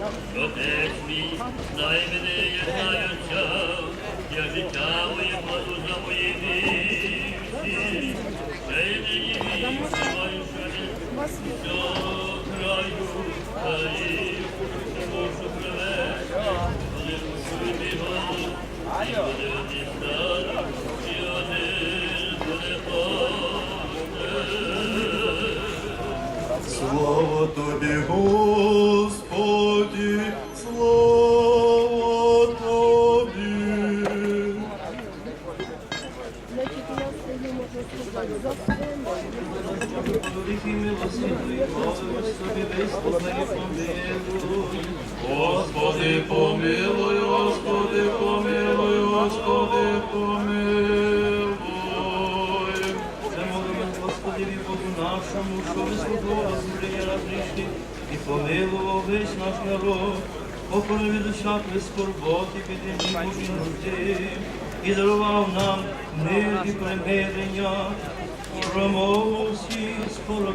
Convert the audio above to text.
Отець мій, знай мене, я знаю я життя моє кладу за мої вівці. Й нині відчуваю, що не до краю, та і не можу привести, коли мушу Слава тобі, Господі, Господи, помилуй. Господи, помилуй, Господи, помилуй, Господи, помилуй. Замолимо Господеві Богу нашому, що вислухав змрення различних і помилував весь наш народ. Охорони від усякої скорботи, підіймі Божі нужди, і дарував нам мир і примирення, промову всі скоро